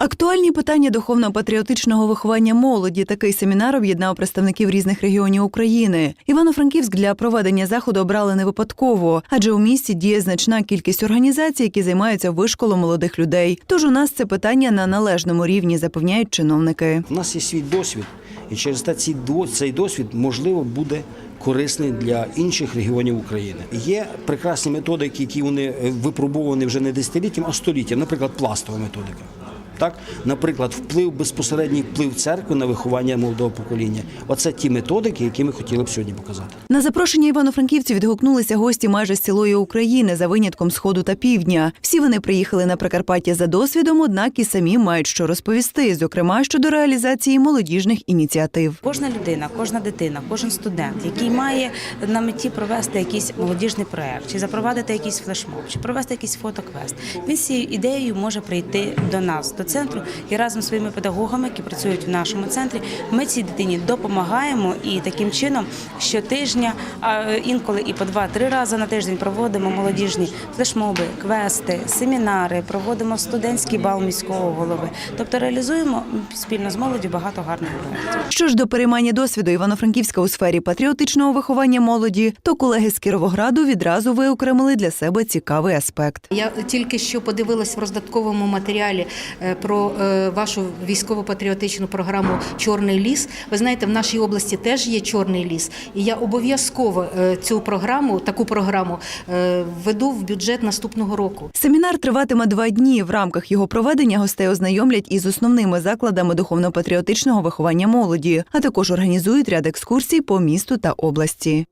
Актуальні питання духовно-патріотичного виховання молоді. Такий семінар об'єднав представників різних регіонів України. Івано-Франківськ для проведення заходу обрали не випадково, адже у місті діє значна кількість організацій, які займаються вишколом молодих людей. Тож у нас це питання на належному рівні, запевняють чиновники. У нас є свій досвід, і через те цей досвід можливо буде корисний для інших регіонів України. Є прекрасні методики, які вони е, випробовані вже не десятиліттям, а століттям, наприклад, пластова методика. Так, наприклад, вплив безпосередній вплив церкви на виховання молодого покоління. Оце ті методики, які ми хотіли б сьогодні показати. На запрошення івано-франківців відгукнулися гості майже з цілої України за винятком сходу та півдня. Всі вони приїхали на Прикарпаття за досвідом, однак і самі мають що розповісти, зокрема щодо реалізації молодіжних ініціатив. Кожна людина, кожна дитина, кожен студент, який має на меті провести якийсь молодіжний проект, чи запровадити якийсь флешмоб, чи провести якийсь фотоквест, він з цією ідеєю може прийти до нас, до центру, і разом з своїми педагогами, які працюють в нашому центрі, ми цій дитині допомагаємо і таким чином щотижня, а інколи і по два-три рази на тиждень проводимо молодіжні флешмоби, квести, семінари, проводимо студентський бал міського голови. Тобто реалізуємо спільно з молоддю багато гарних проєктів. Що ж до переймання досвіду Івано-Франківська у сфері патріотичного виховання молоді, то колеги з Кіровограду відразу виокремили для себе цікавий аспект. Я тільки що подивилась в роздатковому матеріалі е, про е, вашу військово-патріотичну програму Чорний ліс. Ви знаєте, в нашій області теж є чорний ліс, і я обов'язково е, цю програму, таку програму е, введу в бюджет наступного року. Семінар триватиме два дні. В рамках його проведення гостей ознайомлять із основними закладами духовно-патріотичного виховання молоді, а також організують ряд екскурсій по місту та області.